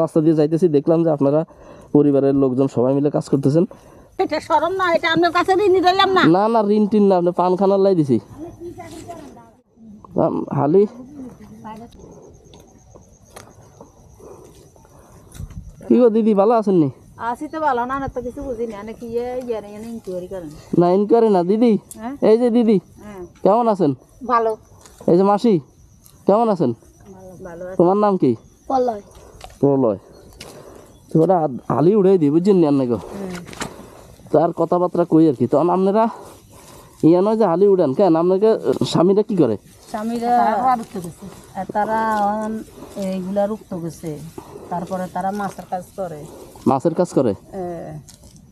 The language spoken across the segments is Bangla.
রাস্তা দিয়ে যাইতেছি দেখলাম যে আপনারা পরিবারের লোকজন সবাই মিলে কাজ করতেছেন। এটা সরম না এটা আপনার কাছে ঋণ দিলাম না? না না ঋণ টিন না আপনি পান খানার লাই দিছি। হালি। কি গো দিদি ভালো আছেন নি? আসি তো ভালো না না তো কিছু বুঝি না নাকি ইনকোয়ারি করেন? না ইনকোয়ারি না দিদি। হ্যাঁ? এই যে দিদি হ্যাঁ। কেমন আছেন? ভালো। এই যে মাসি কেমন আছেন? ভালো তোমার নাম কি? প্রলয় তো ওটা হালি উড়াই দিই বুঝছেন নি আপনাকে তার কথাবার্তা কই আর কি? তখন আপনারা ইয়া নয় যে হালি উড়ান কেন? আপনাকে স্বামীরা কি করে? স্বামীরা তারা এইগুলা রুক্ত গেছে। তারপরে তারা মাছের কাজ করে। মাছের কাজ করে?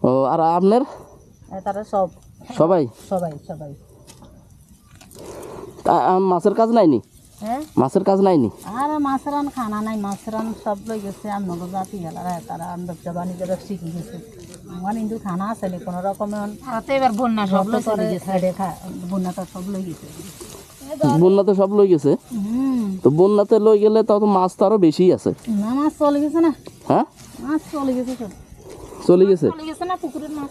ও আর আপনার? তারা সব। সবাই? সবাই সবাই। তা- মাছের কাজ নাইনি মাছের কাজ নাইনি? আর মাছের আন খানা নাই মাছের আন সব লই গেছে আমনগো জাতি গেলারা তারা আন ব্যবসা বাণিজ্য শিখে গেছে। আমার কিন্তু খানা আছে নি কোনো রকমের তো এবার বন্যা সব লই চলে গেছে। বন্যা তো সব লই গেছে। বন্যাতে সব লই গেছে? হুম। তো বন্যাতে লই গেলে তাও তো মাছ তো আরও বেশি আছে। না মাছ চলে গেছে না। হ্যাঁ? মাছ চলে গেছে সব। চলে গেছে? চলে গেছে না পুকুরের মাছ।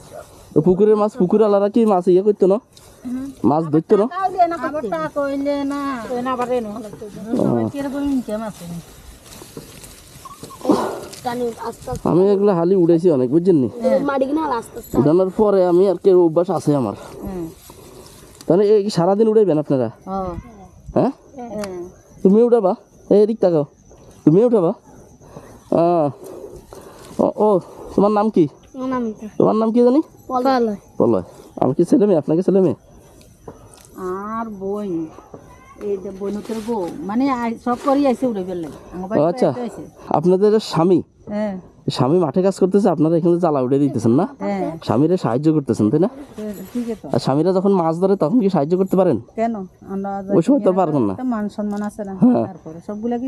তো পুকুরের মাছ পুকুর আলারা কি মাছ ইয়ে করতো না? মাছ ধরতো না? আমি এগুলো হালি উড়েছি অনেক বুঝছেন নি? উঠানোর পরে আমি আর কি অভ্যাস আছে আমার। তাহলে এই সারাদিন উড়াইবেন আপনারা? হ্যাঁ? হ্যাঁ। তুমি উঠাবা এই এদিক তাকাও। তুমি উঠাবা ও। তোমার নাম কি? তোমার নাম কি জানি? পলয়। আমি কি ছেলে মেয়ে? আপনাকে ছেলে মেয়ে? আর বই। মানে সব করি আইসে উড়ে গেলে আচ্ছা। আপনাদের স্বামী? হ্যাঁ। স্বামী মাঠে কাজ করতেছে আপনারা এখানে জ্বালা উঠে দিতেছেন না? হ্যাঁ। স্বামীরা সাহায্য করতেছেন তাই না? আর স্বামীরা যখন মাছ ধরে তখন কি সাহায্য করতে পারেন? কেন? ওই সময় তো পারবেন না। কি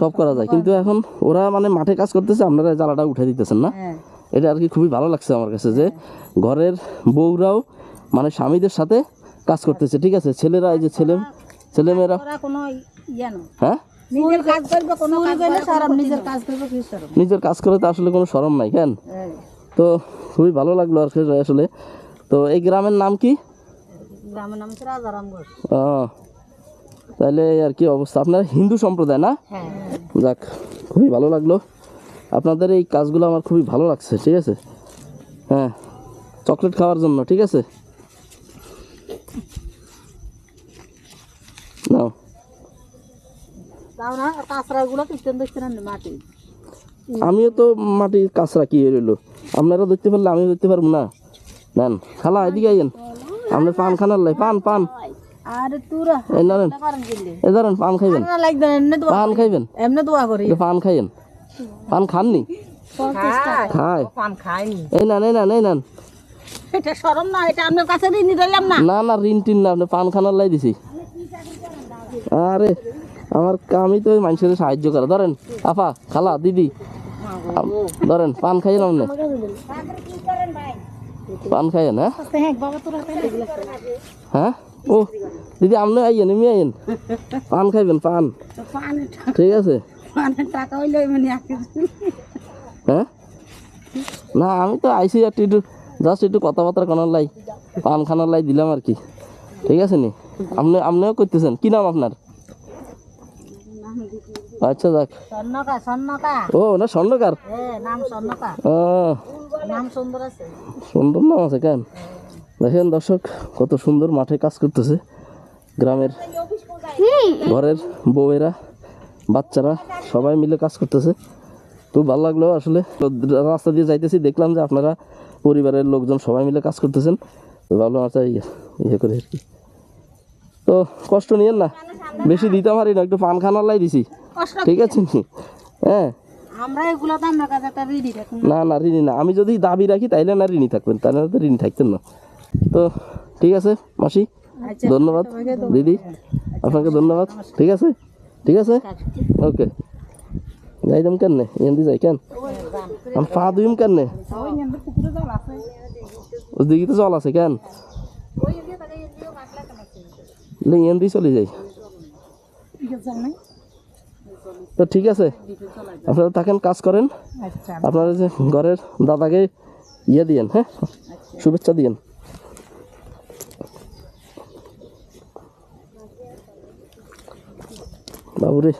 সব করা যায়? কিন্তু এখন ওরা মানে মাঠে কাজ করতেছে আপনারা জ্বালাটা উঠে দিতেছেন না? হ্যাঁ। এটা আর কি খুবই ভালো লাগছে আমার কাছে যে ঘরের বউরাও মানে স্বামীদের সাথে কাজ করতেছে ঠিক আছে? ছেলেরা এই যে ছেলে ছেলেমেয়েরা কোনো হ্যাঁ? নিজের কাজ করবে কোনো কাজ করলে সরম নিজের কাজ করবে কি সরম নিজের কাজ করে তো আসলে কোনো শরম নাই কেন? হ্যাঁ তো খুবই ভালো লাগল আর কি আসলে। তো এই গ্রামের নাম কি? গ্রামের নাম হচ্ছে রাজারাম ঘোষ ও, তাহলে এই আর কি অবস্থা? আপনার হিন্দু সম্প্রদায় না? হ্যাঁ। যাক খুবই ভালো লাগল। আপনাদের এই কাজগুলো আমার খুবই ভালো লাগছে ঠিক আছে? হ্যাঁ চকলেট খাওয়ার জন্য ঠিক আছে? তাও না কাঁচড়াগুলো কিচেন দেখছেন মাটি। আমিও তো মাটির কাঁচরা কি রইল আপনারা ধরতে পারলে আমিও ধরতে পারব না। নেন খালা এদিকে আইয়েন। আপনি পান খানার লাই পান পান। আরে তুরা এই নেন এ ধরেন পান খাইবেন। না পান খাইবেন। এমনি দোয়া করি। পান খাইয়েন। পান খাননি? খায়। পান খাইনি এই এটা না এটা আপনার কাছে ঋণ দিলাম না। না না ঋণ টিন না আপনি পান খানার লাই দিছি। আরে আমার আমি তো মানুষের সাহায্য করে। ধরেন আপা খালা, দিদি, ধরেন, পান খাইয়েন আপনি পান খাইয়েন হ্যাঁ? হ্যাঁ? হ্যাঁ ও, দিদি, আপনি আইয়েন এমনি আইয়েন। পান খাইবেন, পান। ঠিক আছে? হ্যাঁ? না, আমি তো আইসি একটু জাস্ট একটু কথাবার্তা কনার লাই, পান খানার লাই দিলাম আর কি। ঠিক আছে নি? আপনি, আপনিও করতেছেন। কি নাম আপনার? আচ্ছা স্বর্ণকা ও না স্বর্ণকার? সুন্দর নাম আছে কেন? দেখেন দর্শক কত সুন্দর মাঠে কাজ করতেছে গ্রামের ঘরের বউয়েরা বাচ্চারা সবাই মিলে কাজ করতেছে। খুব ভালো লাগল আসলে। তো রাস্তা দিয়ে যাইতেছি দেখলাম যে আপনারা পরিবারের লোকজন সবাই মিলে কাজ করতেছেন। ভাবলাম আচ্ছা ইয়ে ইয়ে করে আর কি। তো কষ্ট নিয়েন না। বেশি দিতে পারি না একটু পান খানার লাই দিছি। ঠিক আছে? হ্যাঁ। আমরা এগুলো তো কাছে একটা রাখুন না। না ঋণী না। আমি যদি দাবি রাখি তাইলে না ঋণী থাকবেন। তাহলে তো ঋণী থাকতেন না। তো ঠিক আছে মাসি? ধন্যবাদ। দিদি আপনাকে ধন্যবাদ। ঠিক আছে? ঠিক আছে? ওকে। যাইতাম কেন এমনি যাই কেন? আমি পা দুইম কেন ওদিকে তো জল আছে কেন? এমনি চলে যাই। তো ঠিক আছে। আপনারা থাকেন কাজ করেন। আচ্ছা। আপনারা যে ঘরের দাদাকে ইয়ে দিয়েন হ্যাঁ? শুভেচ্ছা দিয়েন। বাবুরে।